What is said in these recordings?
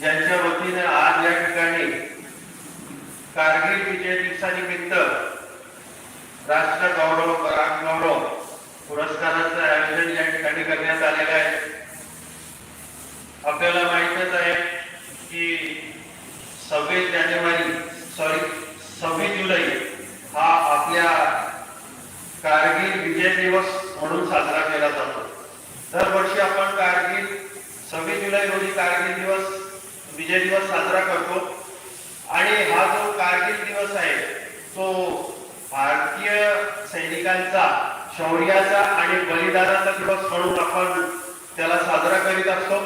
यांच्या वतीने आज या ठिकाणी कारगिल विजय दिवसानिमित्त राष्ट्र गौरव पराग गौरव पुरस्काराचं आयोजन या ठिकाणी करण्यात आलेलं आहे. आपल्याला माहितच आहे की सव्वीस जानेवारी सॉरी सव्वीस जुलै हा आपल्या कारगिल विजय दिवस म्हणून साजरा केला जातो. दरवर्षी आपण कारगिल सव्वीस जुलै रोजी कारगिल दिवस विजय दिवस साजरा करतो. आणि हा जो कारगिल दिवस आहे तो भारतीय सैनिकांचा शौर्याचा आणि बलिदानाचा दिवस म्हणून आपण त्याला साजरा करीत असतो.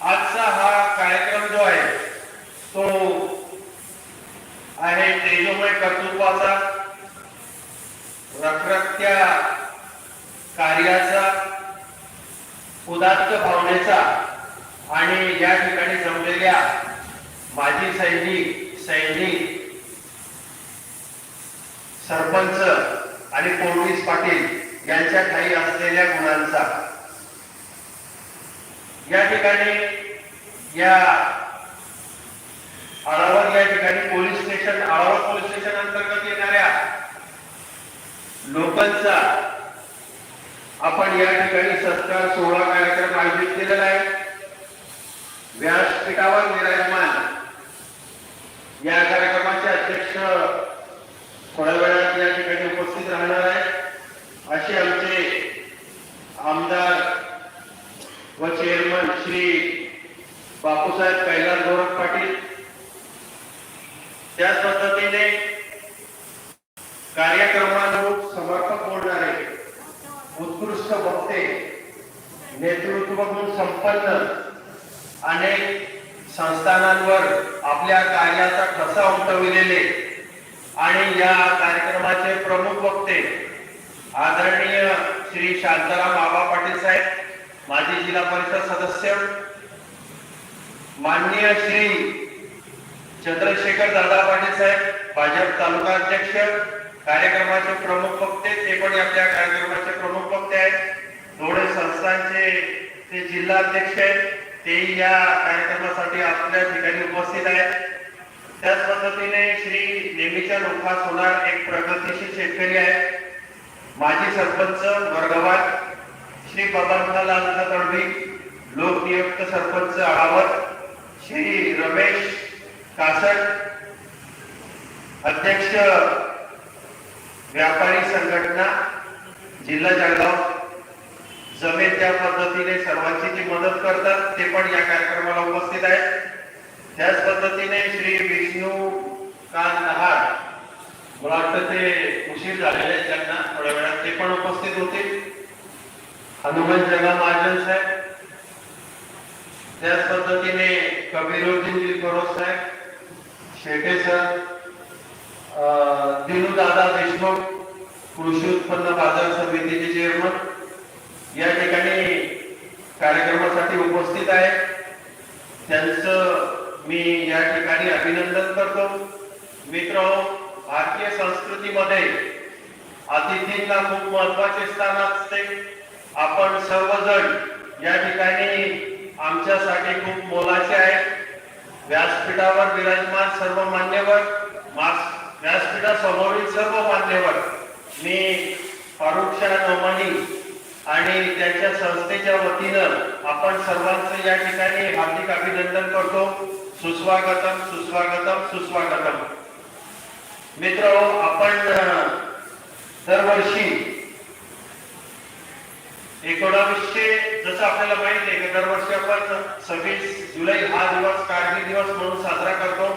आजचा हा कार्यक्रम जो आहे तो आहे तेजोमय कर्तृत्वाचा रखरखत्या कार्याचा उदात्त भावनेचा आणि या ठिकाणी जमलेल्या माजी सैनिक सैनिक सरपंच आणि पोलीस पाटील यांच्या ठाई असलेल्या गुणांचा. या ठिकाणी या आळावर या ठिकाणी पोलीस स्टेशन आळावर पोलीस स्टेशन अंतर्गत येणाऱ्या लोकांचा आपण या ठिकाणी सत्कार सोहळा कार्यक्रम आयोजित केलेला आहे. व्यासपीठावर विराजमान. या कार्यक्रमाचे अध्यक्ष थोड्या वेळात या ठिकाणी उपस्थित राहणार आहे असे आमचे आमदार व चेअरमन श्री बापूसाहेब कैलास गौरव पाटील. त्याच पद्धतीने कार्यक्रमानुरूप समर्पक बोलणारे उत्कृष्ट वक्ते नेतृत्व गुण संपन्न अनेक संस्थानांवर आपल्या कार्याचा ठसा उमटविलेले आणि या कार्यक्रमाचे प्रमुख वक्ते आदरणीय श्री शांताराम आबा पाटील साहेब माजी जिल्हा परिषद सदस्य माननीय श्री चंद्रशेखर दादा पाटील साहेब भाजप तालुका अध्यक्ष कार्यक्रमाचे प्रमुख वक्ते ते पण आपल्या कार्यक्रमाचे प्रमुख वक्ते आहेत. थोडे संस्थांचे ते जिल्हा अध्यक्ष आहेत. ते या कार्यक्रमासाठी आपल्या ठिकाणी उपस्थित आहेत. त्याच पद्धतीने श्री नेहमीच्या लोकात होणार एक प्रगतीशील शेतकरी आहे. माजी सरपंच वर्गवात श्री पदार्थलाल तडवी लोकनियुक्त सरपंच आळावर श्री रमेश कासट अध्यक्ष व्यापारी संघटना जिल्हा जळगाव. जमेल त्या पद्धतीने सर्वांची जी मदत करतात ते पण या कार्यक्रमाला उपस्थित आहेत. त्याच पद्धतीने श्री विष्णू कांत नहार मला वाटतं ते उशीर झालेले आहेत त्यांना थोड्या वेळात ते पण उपस्थित होते हनुमान जगा महाजन साहेब त्याच पद्धतीने कबीरुद्दीन करोड साहेब शेटे सर दिनू दादा देशमुख कृषी उत्पन्न बाजार समितीचे चेअरमन या ठिकाणी कार्यक्रमासाठी उपस्थित आहे त्यांचं मी या ठिकाणी अभिनंदन करतो. मित्र भारतीय संस्कृतीमध्ये अतिथींना खूप महत्त्वाचे स्थान असते. आपण सर्वजण या ठिकाणी आमच्यासाठी खूप मोलाचे आहेत. व्यासपीठावर विराजमान सर्व मान्यवर मास व्यासपीठासमोरील सर्व मान्यवर मी फारुख शाह नोमानी आणि त्यांच्या संस्थेच्या वतीनं आपण सर्वांचं या ठिकाणी हार्दिक अभिनंदन करतो. सुस्वागतम सुस्वागतम सुस्वागतम. मित्र आपण दरवर्षी एकोणावीसशे जसं आपल्याला माहीत आहे की दरवर्षी आपण सव्वीस जुलै हा दिवस कारगिल दिवस म्हणून साजरा करतो.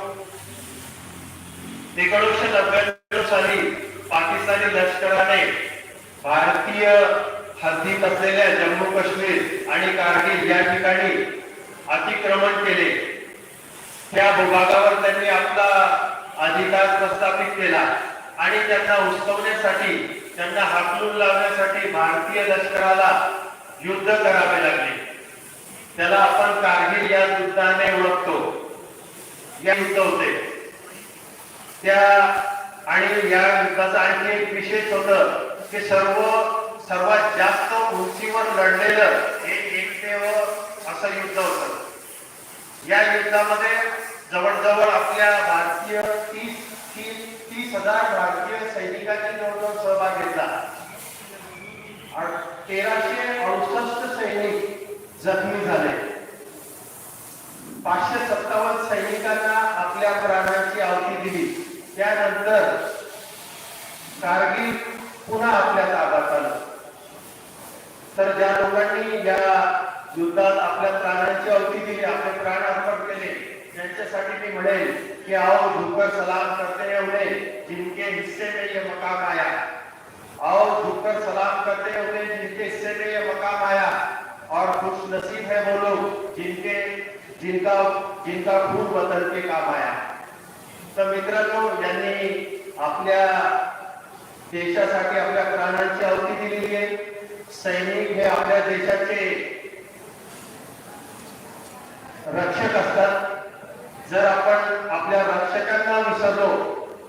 एकोणीसशे नव्याण्णव साली पाकिस्तानी लष्कराने भारतीय हद्दीत असलेल्या जम्मू काश्मीर आणि कारगिल या ठिकाणी अतिक्रमण केले. त्या भूभागावर त्यांनी आपला अधिकार प्रस्थापित केला आणि त्यांना उचकवण्यासाठी त्यांना हाकलून लावण्यासाठी भारतीय लष्कराला युद्ध करावे लागले. त्याला आपण कारगिल या युद्धाने ओळखतो. या युद्ध होते. त्या आणि या युद्धाचा आणखी एक विशेष होत की सर्व सर्वात जास्त उंचीवर लढलेलं हे एकमेव असं युद्ध होतं. युद्धामध्ये जवळजवळ आपल्या भारतीय तीस तीस तीस हजार भारतीय सैनिकांनी जवळजवळ सहभाग घेतला. तेराशे अडुसष्ट सैनिक जखमी झाले. पाचशे सत्तावन्न सैनिकांना आपल्या प्राणांची आहुती दिली. त्यानंतर कारगिल पुन्हा तर लोकांनी या युद्धात आपल्या प्राणांची आहुती दिली, आपले प्राण अर्पण केले, त्यांच्यासाठी मी म्हणेल की आओ झुककर सलाम करते उन्हें जिनके हिस्से में ये मकाम आया. आओ झुककर सलाम करते उन्हें जिनके हिस्से में ये मकाम आया. और खुश नसीब है वो लोग जिनके, जिनका जिनका खून बदल के काम आया. तर मित्रांनो, यांनी आपल्या देशासाठी आपल्या प्राणांची दिलेली आहे. सैनिक हे आपल्या देशाचे रक्षक असतात. जर आपण आपल्या रक्षकांना विसरलो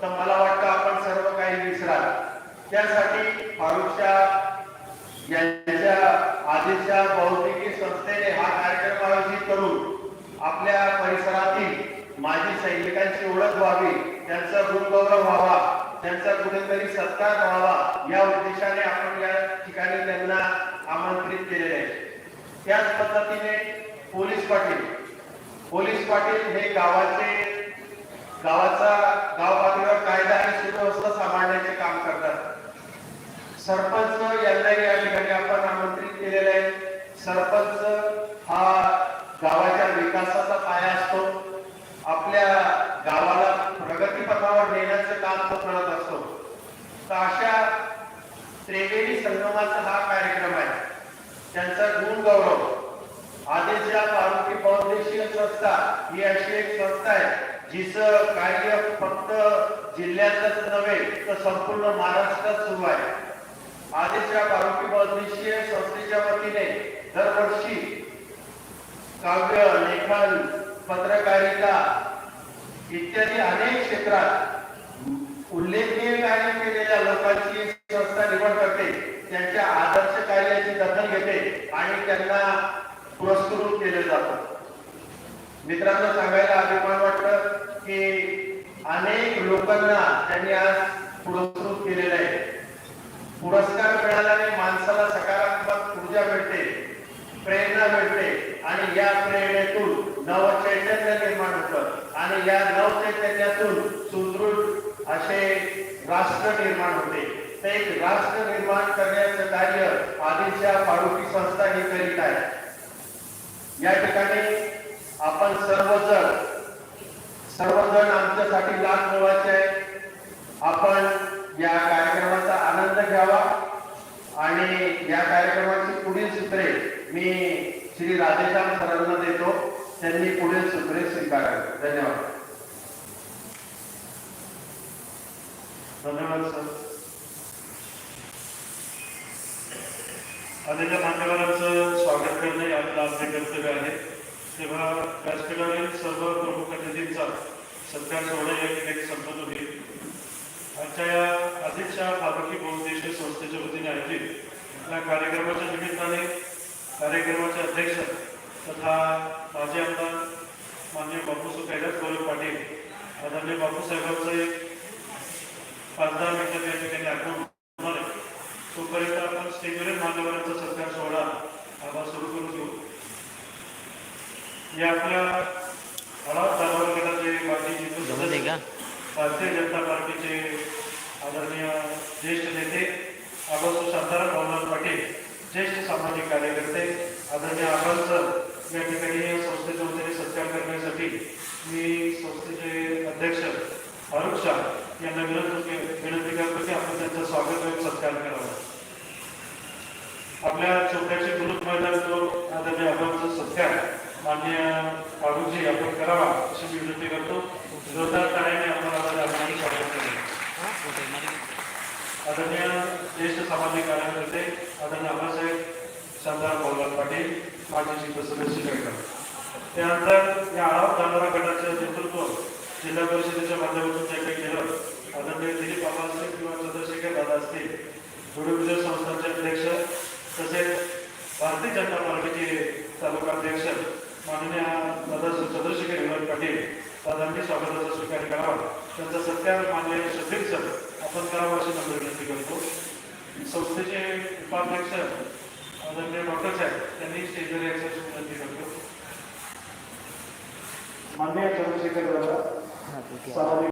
तर मला वाटतं आपण सर्व काही विसराल. त्यासाठी फारुखच्या यांच्या आधीच्या भौतिकी संस्थेने हा कार्यक्रम आयोजित करून आपल्या परिसरातील माजी सैनिकांची ओळख व्हावी त्यांचा गुणगौरव व्हावा. त्यांचा कुठेतरी सत्कार व्हावा या उद्देशाने आपण या ठिकाणी त्यांना आमंत्रित केलेले आहे. त्याच पद्धतीने पोलीस पाटील पोलीस पाटील हे गावाचे गावाचा गाव पातळीवर कायदा आणि सुव्यवस्था सांभाळण्याचे काम करतात. सरपंच यांनाही या ठिकाणी आपण आमंत्रित केलेले आहे. सरपंच हा गावाच्या विकासाचा पाया असतो. आपल्या गावाला प्रगतीपथावर नेण्याचं काम तो करत असतो तर अशा त्रिवेणी संगमाचा हा कार्यक्रम आहे. त्यांचा गुण गौरव आदेशच्या पारुकी फाउंडेशन संस्था ही अशी एक संस्था आहे जिचं कार्य फक्त जिल्ह्यातच नव्हे तर संपूर्ण महाराष्ट्रात सुरू आहे. आदेशच्या पारुकी फाउंडेशन संस्थेच्या वतीने दरवर्षी काव्य लेखन पत्रकारिता इत्यादी अनेक क्षेत्रात उल्लेखनीय कार्य केलेल्या लोकांची संस्था निवड करते. त्यांच्या आदर्श कार्याची दखल घेते आणि त्यांना पुरस्कृत केले जातं. मित्रांनो सांगायला अभिमान वाटत की अनेक लोकांना त्यांनी आज पुरस्कृत केलेलं आहे. पुरस्कार मिळाल्याने माणसाला सकारात्मक ऊर्जा मिळते प्रेरणा मिळते आणि या प्रेरणेतून नव चैतन्य निर्माण होतं आणि या नव चैतन्यातून राष्ट्र निर्माण होते. तर एक राष्ट्र निर्माण करण्याचं कार्य आधीच्या फारुकी संस्था हे करीत आहे. या ठिकाणी आपण सर्वजण सर्वजण आमच्यासाठी लाभ मिळवायचे आहे आपण या कार्यक्रमाचा आनंद घ्यावा आणि या कार्यक्रमाची पुढील सूत्रे मी श्री राधेश्याम सरांना देतो. त्यांनी पुढील सूत्रे स्वीकारावी. धन्यवाद. धन्यवाद सर आलेल्या मान्यवरांचं स्वागत करणे आपलं आपले कर्तव्य आहे तेव्हा व्यासपीठावरील सर्व प्रमुख अतिथींचा सध्या सोहळा या ठिकाणी संपन्न होईल आजच्या या अधिकच्या फारुकी बहुउद्देशीय संस्थेच्या वतीने आयोजित या कार्यक्रमाच्या निमित्ताने कार्यक्रमाचे अध्यक्ष तथा माजी आमदार माननीय बापूसाहेब कैलास गौरव पाटील आदरणीय बापूसाहेबांचं एक पाच दहा मिनिटात या ठिकाणी आगमन होणार आहे तोपर्यंत आपण स्टेजवरील मान्यवरांचा सत्कार सोहळा आम्हा सुरू करून घेऊ. या आपल्या हळाव दाबावर गटाचे माजी का? भारतीय जनता पार्टीचे आदरणीय ज्येष्ठ नेते आबासू शांताराम भाऊराव पाटील ज्येष्ठ सामाजिक कार्यकर्ते आदरणीय आबाल सर या ठिकाणी या संस्थेच्या वतीने सत्कार करण्यासाठी मी संस्थेचे अध्यक्ष फारुख शाह यांना विनंती विनंती करतो की आपण त्यांचं स्वागत आणि सत्कार करावा. आपल्या छोट्याचे गुरुत मैदान जो आदरणीय आबांचा सत्कार मान्य फारुखजी आपण करावा अशी मी विनंती करतो. जोरदार टाळ्याने आपण आपल्या आदरणीय स्वागत केले आदरणीय ज्येष्ठ सामाजिक कार्यकर्ते आदरणीय आबासाहेब शांताराम भाऊलाल पाटील माजी शिल्प सदस्य जळगाव त्यानंतर या आळाव जाणारा गटाचं नेतृत्व जिल्हा परिषदेच्या माध्यमातून जे काही केलं आदरणीय दिलीप आबा असतील किंवा चंद्रशेखर दादा असतील गुरुविजय संस्थांचे अध्यक्ष तसेच भारतीय जनता पार्टीचे तालुका अध्यक्ष माननीय दादा चंद्रशेखर विनोद पाटील दादांनी स्वागताचा स्वीकार करावा. त्यांचा सत्कार माननीय शफीक सर आपण करावा अशी नंतर विनंती करतो. संस्थेचे उपाध्यक्ष आदरणीय डॉक्टर साहेब त्यांनी स्टेजवर यायची विनंती करतो माननीय चंद्रशेखर दादा सामाजिक